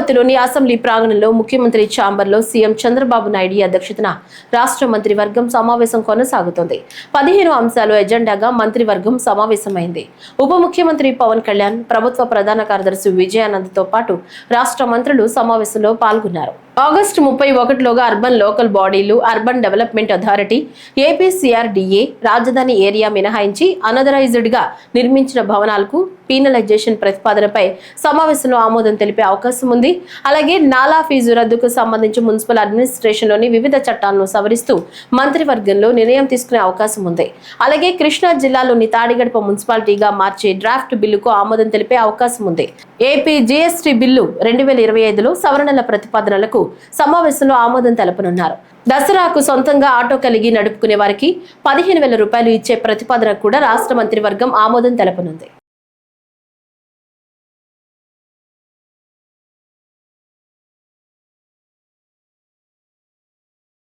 అమరావతిలోని అసెంబ్లీ ప్రాంగణంలో ముఖ్యమంత్రి ఛాంబర్లో సీఎం చంద్రబాబు నాయుడు అధ్యక్షతన రాష్ట్ర మంత్రివర్గం సమావేశం కొనసాగుతోంది. పదిహేను అంశాలు ఎజెండాగా మంత్రివర్గం సమావేశమైంది. ఉప ముఖ్యమంత్రి పవన్ కళ్యాణ్ ప్రభుత్వ ప్రధాన కార్యదర్శి విజయానంద్తో పాటు రాష్ట్ర మంత్రులు సమావేశంలో పాల్గొన్నారు. ఆగస్టు ముప్పై ఒకటిలోగా అర్బన్ లోకల్ బాడీలు అర్బన్ డెవలప్మెంట్ అథారిటీ ఏపీసీఆర్డీఏ రాజధాని ఏరియా మినహాయించి అనదరైజ్డ్గా నిర్మించిన భవనాలకు పీనలైజేషన్ ప్రతిపాదనపై సమావేశంలో ఆమోదం తెలిపే అవకాశం ఉంది. అలాగే నాలా ఫీజు రద్దుకు సంబంధించి మున్సిపల్ అడ్మినిస్ట్రేషన్లోని వివిధ చట్టాలను సవరిస్తూ మంత్రివర్గంలో నిర్ణయం తీసుకునే అవకాశం ఉంది. అలాగే కృష్ణా జిల్లాలోని తాడిగడప మున్సిపాలిటీగా మార్చే డ్రాఫ్ట్ బిల్లుకు ఆమోదం తెలిపే అవకాశం ఉంది. ఏపీ జీఎస్టీ బిల్లు రెండు వేల ఇరవై ఐదులో సవరణల ప్రతిపాదనలకు సమావేశంలో ఆమోదం తెలపనున్నారు. దసరాకు సొంతంగా ఆటో కలిగి నడుపుకునే వారికి పదిహేను వేల రూపాయలు ఇచ్చే ప్రతిపాదన కూడా రాష్ట్ర మంత్రివర్గం ఆమోదం తెలపనుంది.